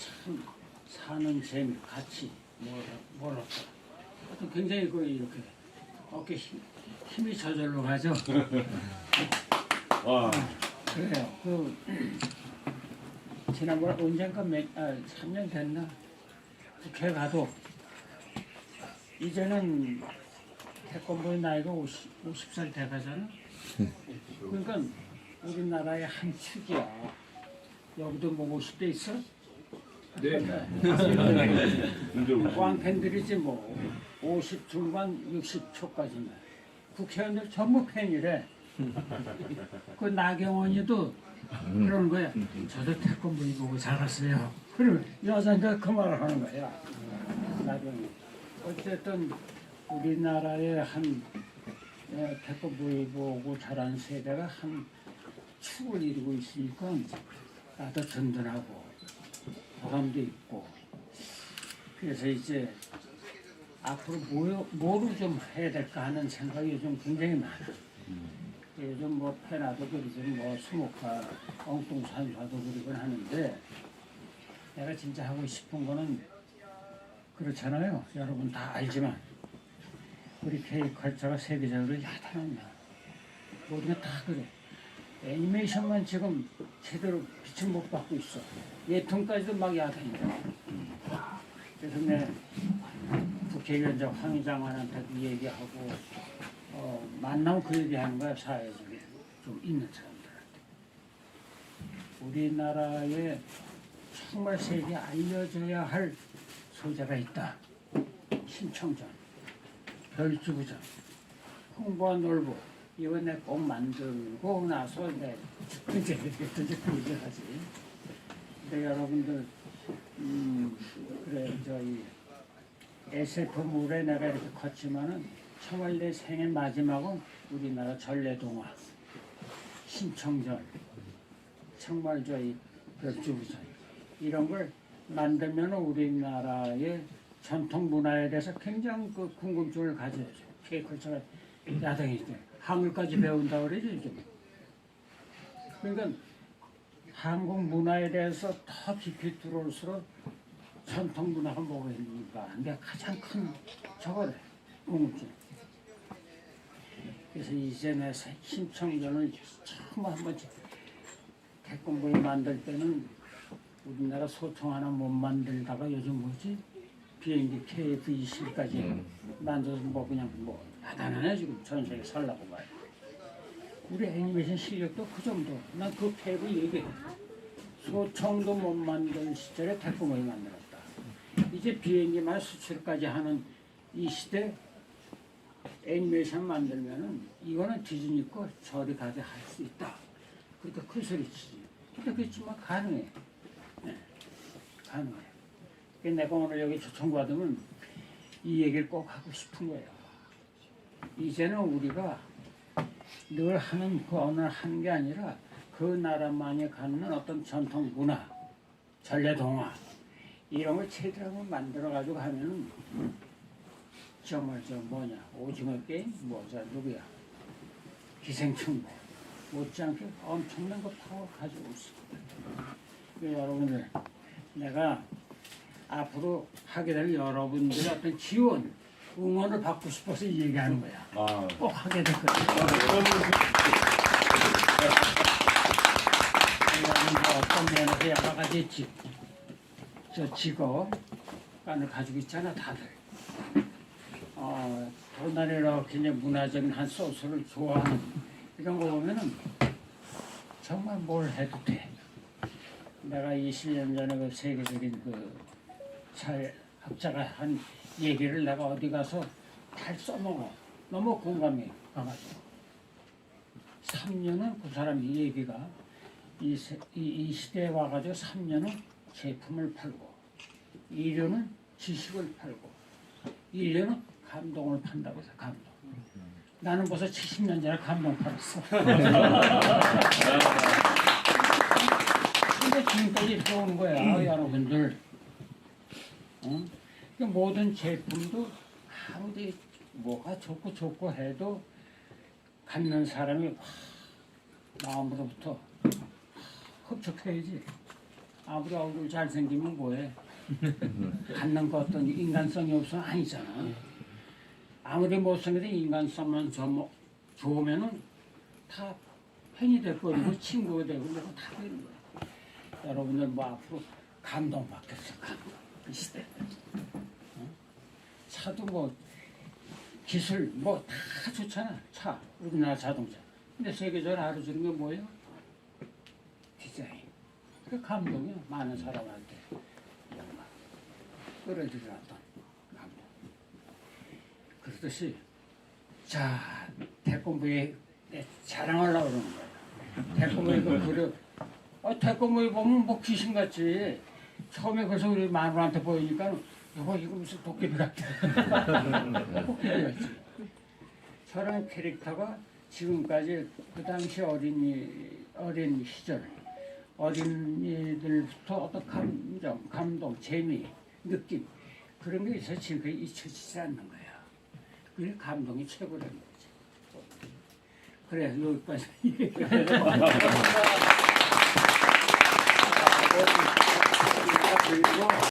참 사는 재미, 가치, 뭐라, 뭐랄까. 하여튼 굉장히 그 이렇게 어깨 힘, 힘이 저절로 가죠. 와, 그래요. 그 지난번 언젠가 몇, 아, 3년 됐나? 국회 가도 이제는 태권도의 나이가 50, 50살 돼가잖아. 그러니까 우리나라의 한 축이야. 여기도 뭐 50대 있어? 네. 문제 왕팬들이지 뭐. 50 중반 60초까지만. 국회의원들 전부 팬이래. 그 나경원이도 그러는 거야. 저도 태권도 보고 자랐어요. 그러면 여자인데 그 말을 하는 거야. 나경원. 어쨌든 우리나라의 한 예, 태권도 보고 자란 세대가 한 축을 이루고 있으니까 나도 든든하고 보람도 있고 그래서 이제 앞으로 뭐, 뭐를 좀 해야 될까 하는 생각이 요즘 굉장히 많아. 요즘 뭐 페나도 그리고 뭐 수목화, 엉뚱산화도 그리곤 하는데 내가 진짜 하고 싶은 거는 그렇잖아요. 여러분 다 알지만 우리 K 컬처가 세계적으로 야단합니다. 모든 게 다 그래. 애니메이션만 지금 제대로 빛을 못 받고 있어. 예통까지도 막 야단이야. 그래서 내 국회의원장 황 장관한테도 얘기하고 어, 만나면 그 얘기하는 거야 사회적에 좀 있는 사람들한테. 우리나라에 정말 세계에 알려져야 할 소재가 있다. 신청전, 별주구전, 홍보와 놀부 이번에 꼭 만들고 나서 내 이제 이제 그 얘기하지. 근데 여러분들 음 그래 저희 SF물에 내가 이렇게 컸지만은 정말 내 생애 마지막은 우리나라 전래동화 신청전 정말 저희 벽주구전 이런 걸 만들면 우리나라의 전통 문화에 대해서 굉장히 그 궁금증을 가져야죠. 케이컬처가 야당이 돼. 한글까지 배운다 그러지 요즘. 그러니까 한국 문화에 대해서 더 깊이 들어올수록 전통 뭐가 있는가 근데 가장 큰 저거래 궁금증. 그래서 이제 내 신청전을 처음 한번 태권도에 만들 때는 우리나라 소총 하나 못 만들다가 요즘 뭐지 비행기 KF-21까지 만들어서 뭐 그냥 뭐 대단하네 지금 전 세계 살라고 말이야. 우리 애니메이션 실력도 그 정도. 난그 팩을 얘기해. 소총도 못 만든 시절에 태권도를 만들었다. 이제 비행기만 수출까지 하는 이 시대 애니메이션 만들면은 이거는 디즈니 거 저리 가게 할 수 있다. 그러니까 큰 소리 치지. 근데 그렇지만 가능해. 네, 가능해. 내가 오늘 여기 초청 받으면 이 얘기를 꼭 하고 싶은 거예요. 이제는 우리가 늘 하는 그 어느 하는 게 아니라 그 나라만이 갖는 어떤 전통 문화, 전래동화 이런 걸 제대로 한번 만들어 가지고 하면은 정말 저 뭐냐 오징어 게임? 뭐자 누구야? 기생충 뭐 못지않게 엄청난 거 파워 가지고 있어. 그 여러분들 내가 앞으로 하게 될 여러분들의 어떤 지원, 응원을 받고 싶어서 이 얘기하는 거야. 아, 꼭 하게 될 거야. 여러분들 어떤 면에서 여러 가지 직, 저 직업, 을 가지고 있잖아, 다들. 어, 이렇게 이제 문화적인 한 소스를 좋아하는 이런 거 보면은 정말 뭘 해도 돼. 내가 20년 전에 그 세계적인 그 사회 학자가 한 얘기를 내가 어디 가서 잘 써먹어. 너무 공감이 가가지고. 3년은 그 사람 이 얘기가 이, 세- 이, 이 시대에 와가지고 3년은 제품을 팔고 1년은 지식을 팔고 1년은 감동을 판다고 해서 감동. 나는 벌써 70년 전에 감동 팔았어. 근데 지금까지 이렇게 오는 거야, 여러분들. 어? 그 모든 제품도 아무리 뭐가 좋고 좋고 해도 갖는 사람이 와, 마음으로부터 흡족해야지. 아무리 얼굴 잘생기면 뭐해? 갖는 거 어떤 인간성이 없어 아니잖아. 아무리 못생겨도 인간성만 좀 좋으면은 다 팬이 돼버리고 친구가 되고 뭐가 다 되는 거야. 여러분들 뭐 앞으로 감동받겠어 감동 이 시대. 어? 차도 뭐 기술 뭐 다 좋잖아 차 우리나라 자동차. 근데 세계적으로 알아주는 게 뭐예요? 디자인. 그 감동이야 많은 사람한테 정말 끌어들이는 어떤 감동. 그러듯이 자 태권부에 내 자랑하려고 그러는 거야. 태권부에 그 그려 아, 태권부에 보면 뭐 귀신 같지. 처음에 그래서 우리 마누라한테 보이니까 어, 이거 무슨 도깨비 같아. 도깨비 같지. 저런 캐릭터가 지금까지 그 당시 어린이, 어린 시절, 어린이들부터 어떤 감정, 감동, 재미, 느낌, 그런 게 있어 지금 잊혀지지 않는 거야. 그게 감동이 최고라는 거지. 그래, 여기까지. 아, 그리고